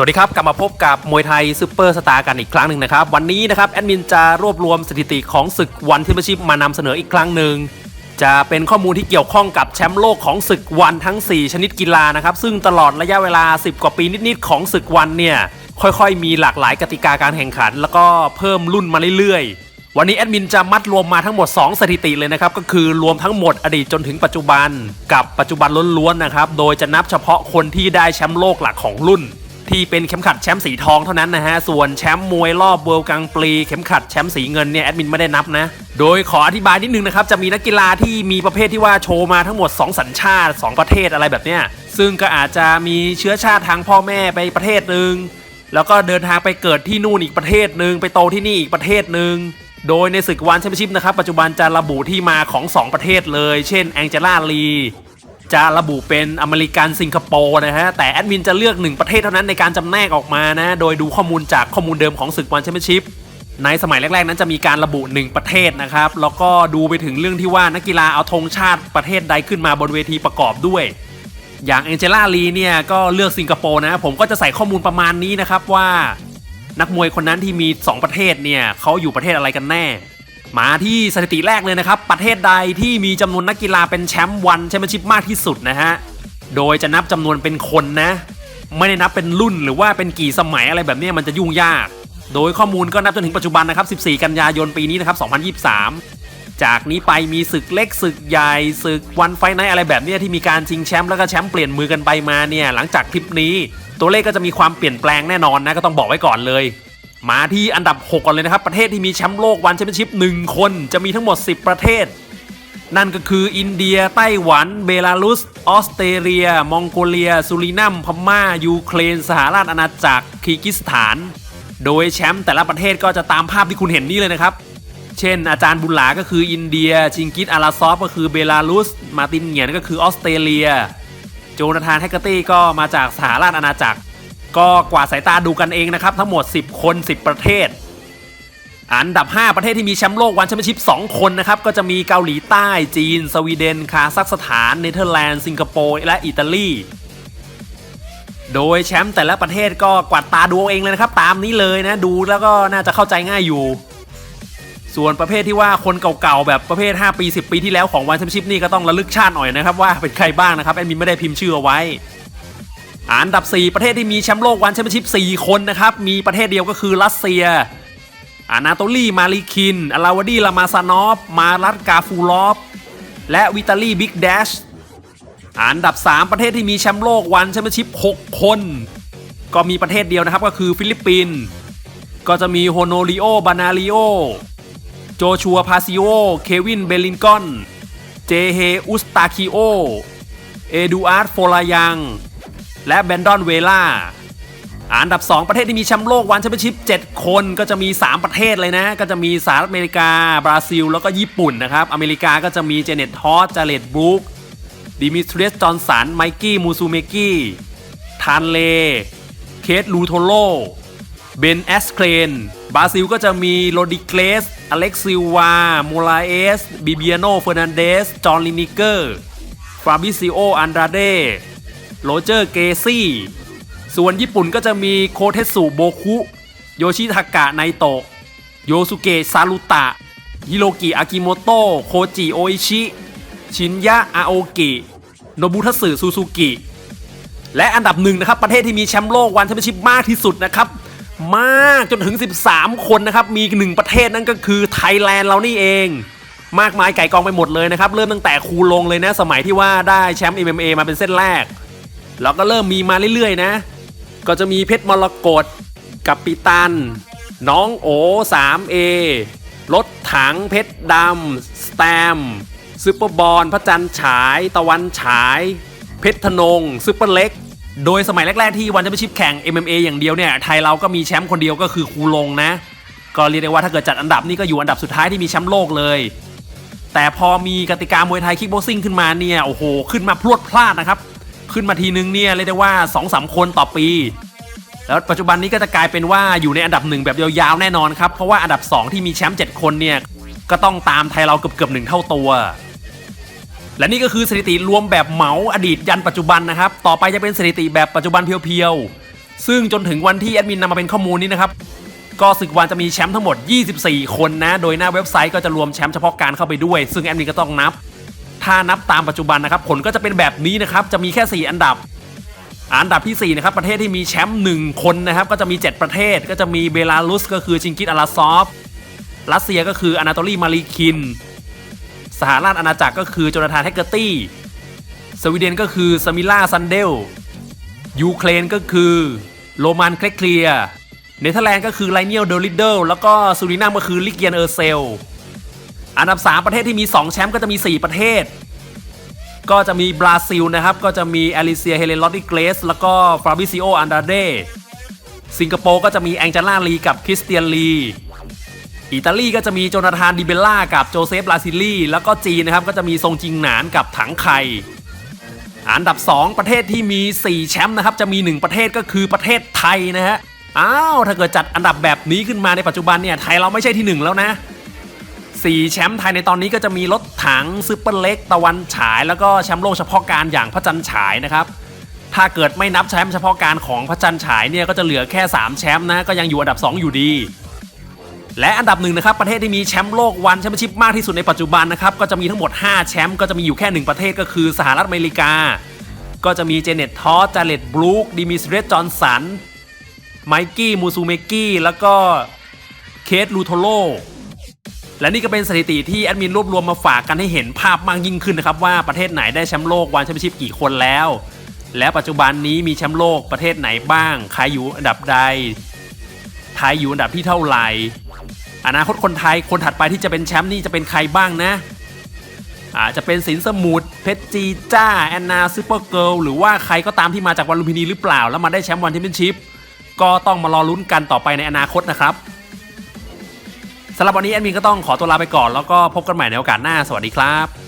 สวัสดีครับ กลับมาพบกับมวยไทยซูเปอร์สตาร์กันอีกครั้งหนึ่งนะครับ วันนี้นะครับแอดมินจะรวบรวมสถิติของศึกวันที่มาชิปมานำเสนออีกครั้งหนึ่งจะเป็นข้อมูลที่เกี่ยวข้องกับแชมป์โลกของศึกวันทั้ง 4 ชนิดกีฬานะครับ ซึ่งตลอดระยะเวลา 10 กว่าปีนิดๆของศึกวันเนี่ยค่อยๆ มีหลากหลายกติกาการแข่งขัน แล้วก็เพิ่มรุ่นมาเรื่อยๆ วันนี้แอดมินจะมัดรวมมาทั้งหมด 2 สถิติเลยนะครับก็คือรวมทั้งหมดอดีตจนถึงปัจจุบัน กับปัจจุบันล้วนๆนะครับโดยจะนับเฉพาะคนที่ได้แชมป์โลกหลักของรุ่น ที่เป็นเข็มขัดแชมป์สีทองเท่านั้นนะฮะ ส่วนแชมป์มวยรอบเวิลด์กลางปรีเข็มขัดแชมป์สีเงินเนี่ยแอดมินไม่ได้นับนะ โดยขออธิบายนิดนึงนะครับ จะมีนักกีฬาที่มีประเภทที่ว่าโชว์มาทั้งหมด 2 สัญชาติ 2 ประเทศอะไรแบบเนี้ย ซึ่งก็อาจจะมีเชื้อชาติทางพ่อแม่ไปประเทศหนึ่งแล้วก็เดินทางไปเกิดที่นู่นอีกประเทศหนึ่งไปโตที่นี่อีกประเทศหนึ่งโดยในศึกวันแชมเปี้ยนชิพนะครับปัจจุบันจะระบุที่มาของ 2 ประเทศเลย เช่นแองเจล่าลี จะระบุเป็นอเมริกันสิงคโปร์นะฮะ แต่แอดมินจะเลือกหนึ่งประเทศเท่านั้นในการจำแนกออกมานะ โดยดูข้อมูลจากข้อมูลเดิมของศึกวันแชมเปี้ยนชิพในสมัยแรก ๆ นั้นจะมีการระบุ 1 ประเทศนะครับ แล้วก็ดูไปถึงเรื่องที่ว่านักกีฬาเอาธงชาติประเทศใดขึ้นมาบนเวทีประกอบด้วย อย่างแอเจล่าลีเนี่ยก็เลือกสิงคโปร์นะ ผมก็จะใส่ข้อมูลประมาณนี้นะครับว่า นักมวยคนนั้นที่มี 2 ประเทศเนี่ยเขาอยู่ประเทศอะไรกันแน่ มาที่สถิติแรกเลยนะครับ ประเทศใดที่มีจำนวนนักกีฬาเป็นแชมป์วันแชมเปี้ยนชิพมากที่สุดนะฮะ โดยจะนับจำนวนเป็นคนนะ ไม่ได้นับเป็นรุ่นหรือว่าเป็นกี่สมัยอะไรแบบนี้มันจะยุ่งยาก โดยข้อมูลก็นับจนถึงปัจจุบันนะครับ 14 กันยายนปีนี้นะครับ 2023 จากนี้ไปมีศึกเล็กศึกใหญ่ศึกวันไฟไนอะไรแบบนี้ที่มีการชิงแชมป์แล้วก็แชมป์เปลี่ยนมือกันไปมาเนี่ยหลังจากคลิปนี้ ตัวเลขก็จะมีความเปลี่ยนแปลงแน่นอนนะก็ต้องบอกไว้ก่อนเลย มาที่อันดับ 6 ก่อนเลยนะครับ ประเทศที่มีแชมป์โลกวันแชมเปี้ยนชิพ1คนจะมีทั้งหมด 10 ประเทศ นั่นก็คืออินเดีย ไต้หวัน เบลารุส ออสเตรเลีย มองโกเลีย สุรินัมพม่า ยูเครน สหราชอาณาจักรคีร์กิสถาน โดยแชมป์แต่ละประเทศก็จะตามภาพที่คุณเห็นนี่เลยนะครับ เช่น อาจารย์บุญหลาก็คืออินเดีย ชิงกิสอาราซอฟก็คือเบลารุส มาตินเหงียนก็คือออสเตรเลีย โจนาธานแฮกเกอร์ตี้ก็มาจากสหราชอาณาจักร ก็กว่าสายตาดูกันเองนะครับ ทั้งหมด 10 คน 10 ประเทศ อันดับ 5 ประเทศที่มีแชมป์โลกวันแชมเปี้ยนชิพ2คนนะครับ ก็จะมีเกาหลีใต้ จีน สวีเดน คาซัคสถาน เนเธอร์แลนด์ สิงคโปร์ และอิตาลี โดยแชมป์แต่ละประเทศก็กวาดตาดูเอาเองเลยนะครับ ตามนี้เลยนะ ดูแล้วก็น่าจะเข้าใจง่ายอยู่ ส่วนประเภทที่ว่าคนเก่าๆแบบประเภท 5 ปี 10 ปีที่แล้วของวันแชมเปี้ยนชิพนี่ก็ต้องระลึกชาติหน่อยนะครับว่าเป็นใครบ้างนะครับแอดมินไม่ได้พิมพ์ชื่อเอาไว้ อันดับ 4 ประเทศที่มีแชมป์โลกวันแชมเปี้ยนชิพ4คนนะครับ มีประเทศเดียวก็คือรัสเซีย อานาโตลีมาลิคิน อลาวดีลามาซานอฟ มารัตกาฟูลอฟ และวิตาลีบิ๊กแดช อันดับ 3 ประเทศที่มีแชมป์โลกวันแชมเปี้ยนชิพ6คน ก็มีประเทศเดียวนะครับก็คือฟิลิปปินส์ ก็จะมีโฮโนริโอบานาริโอ โจชัวพาซิโอ เควินเบลินกอน เจเฮอุสตาคิโอ เอดูอาร์ดโฟลายัง และแบนดอนเวล่าอันดับ 2 ประเทศที่มีแชมป์โลกวันแชมเปี้ยนชิพ7คนก็จะมี 3 ประเทศเลยนะ ก็จะมีสหรัฐอเมริกา บราซิล แล้วก็ญี่ปุ่นนะครับ อเมริกาก็จะมีเจเน็ตทอสจาเลตบรูคดิมิทรีสจอนสันไมกี้มูซูเมกี้ทานเล เคทลูโทโลเบนแอสเครน บราซิลก็จะมีโรดิเกลสอเล็กซิวาโมลาเอสบิเบียโนเฟอร์นันเดสจอห์นลินิเกอร์ฟาบิซิโออันดราเด โรเจอร์เกซี่ ส่วนญี่ปุ่นก็จะมีโคเทสุโบคุ โยชิทากะไนโตะ โยสุเกะซารุตะ ฮิโรกิอากิโมโตะ โคจิโออิชิ ชินยะอาโอกิ โนบุทัสึซูซูกิ และอันดับหนึ่งนะครับ ประเทศที่มีแชมป์โลกวันแชมเปี้ยนชิพมากที่สุดนะครับ มากจนถึง 13 คนนะครับ มีหนึ่งประเทศนั่นก็คือไทยแลนด์เรานี่เองมากมายไก่กองไปหมดเลยนะครับ เริ่มตั้งแต่ครูลงเลยนะ สมัยที่ว่าได้แชมป์ MMA มาเป็นเส้นแรก แล้วก็เริ่มมีมาเรื่อยๆนะ ก็จะมีเพชรมรกตกับปิตัน น้องโอ 3A รถถังเพชรดำสแตมซูเปอร์บอลพระจันทร์ฉาย ตะวันฉาย เพชรธนงซูเปอร์เล็ก โดยสมัยแรก ๆ ที่วันแชมเปี้ยนชิพแข่ง MMA อย่างเดียวเนี่ยไทยเราก็มีแชมป์คนเดียวก็คือครูลงนะ ก็เรียกได้ว่าถ้าเกิดจัดอันดับนี่ก็อยู่อันดับสุดท้ายที่มีแชมป์โลกเลย แต่พอมีกติกามวยไทยคิกบ็อกซิ่งขึ้นมาเนี่ยโอ้โหขึ้นมาพรวดพลาดนะครับ ขึ้นมาทีนึงเนี่ยเรียกได้ว่า2อสคนต่อปี แล้วปัจจุบันนี้ก็จะกลายเป็นว่าอยู่ในอันดับหนึ่งแบบยาวๆแน่นอนครับ เพราะว่าอันดับ 2 ที่มีแชมป์7คนเนี่ยก็ต้องตามไทยเราเกือบเกือบหนึ่งเท่าตัว และนี่ก็คือสถิติรวมแบบเหมาอดีตยันปัจจุบันนะครับ ต่อไปจะเป็นสถิติแบบปัจจุบันเพียวๆ ซึ่งจนถึงวันที่แอดมินนำมาเป็นข้อมูลนี้นะครับก็ศึกวันจะมีแชมป์ทั้งหมด 24 คนนะ โดยหน้าเว็บไซต์ก็จะรวมแชมป์เฉพาะการเข้าไปด้วย ซึ่งแอดมินก็ต้องนับ ถ้านับตามปัจจุบันนะครับผลก็จะเป็นแบบนี้นะครับจะมีแค่ 4 อันดับอันดับที่4นะครับประเทศที่มีแชมป์1คนนะครับก็จะมี 7 ประเทศ ก็จะมีเบลารุสก็คือชิงกิสอาราซอฟรัสเซียก็คืออนาโตลีมาริคิน สหราชอาณาจักรก็คือโจนาธานแฮกเกอร์ตี้ สวีเดนก็คือสมิล่าซันเดล ยูเครนก็คือโรมันเคลเคลีย เนเธอร์แลนด์ก็คือไลเนียลเดลิเดลแล้วก็ซูรินามก็คือลิเกียนเออร์เซล อันดับ 3 ประเทศที่มี 2 แชมป์ก็จะมี 4 ประเทศ ก็จะมีบราซิลนะครับ ก็จะมีอลิเซียเฮเลนลอตติเกรสแล้วก็ฟราบิซิโออันดาเดสิงคโปร์ก็จะมีแองเจล่าลีกับคริสเตียนลีอิตาลีก็จะมีโจนาธานดิเบลล่ากับโจเซฟลาซิลลี่แล้วก็จีนนะครับ ก็จะมีทรงจิงหนานกับถังไข่อันดับ 2 ประเทศที่มี 4 แชมป์นะครับ จะมี 1 ประเทศก็คือประเทศไทยนะฮะอ้าวถ้าเกิดจัดอันดับแบบนี้ขึ้นมาในปัจจุบันเนี่ยไทยเราไม่ใช่ที่ 1 แล้วนะ 4 แชมป์ไทยในตอนนี้ก็จะมีรถถังซูเปอร์เล็กตะวันฉาย แล้วก็แชมป์โลกเฉพาะการอย่างพระจันทร์ฉายนะครับถ้าเกิดไม่นับแชมป์เฉพาะการของพระจันทร์ฉายเนี่ยก็จะเหลือแค่ 3 แชมป์นะก็ยังอยู่อันดับ 2 อยู่ดี และอันดับหนึ่งนะครับประเทศที่มีแชมป์โลกวันแชมเปี้ยนชิพมากที่สุดในปัจจุบันนะครับก็จะมีทั้งหมด 5 แชมป์ก็จะมีอยู่แค่ 1 ประเทศก็คือสหรัฐอเมริกา ก็จะมีเจเน็ตทอสจาเลตบรูคดิมิสเรตจอห์นสันไมกี้มูซูเมกี้แล้วก็เคสลูโทโล และนี่ก็เป็นสถิติที่แอดมินรวบรวมมาฝากกันให้เห็นภาพมากยิ่งขึ้นนะครับว่าประเทศไหนได้แชมป์โลกวันแชมเปี้ยนชิพกี่คนแล้ว และปัจจุบันนี้มีแชมป์โลกประเทศไหนบ้างใครอยู่อันดับใดไทยอยู่อันดับที่เท่าไหร่อนาคตคนไทยคนถัดไปที่จะเป็นแชมป์นี่จะเป็นใครบ้างนะอาจจะเป็นสินสมุทรเพชรจีจ้าแอนนาซูเปอร์เกิลหรือว่าใครก็ตามที่มาจากวันลุมพินีหรือเปล่า แล้วมาได้แชมป์วันแชมเปี้ยนชิพก็ต้องมารอลุ้นกันต่อไปในอนาคตนะครับ สำหรับวันนี้แอดมินก็ต้องขอตัวลาไปก่อนแล้วก็พบกันใหม่ในโอกาสหน้าสวัสดีครับ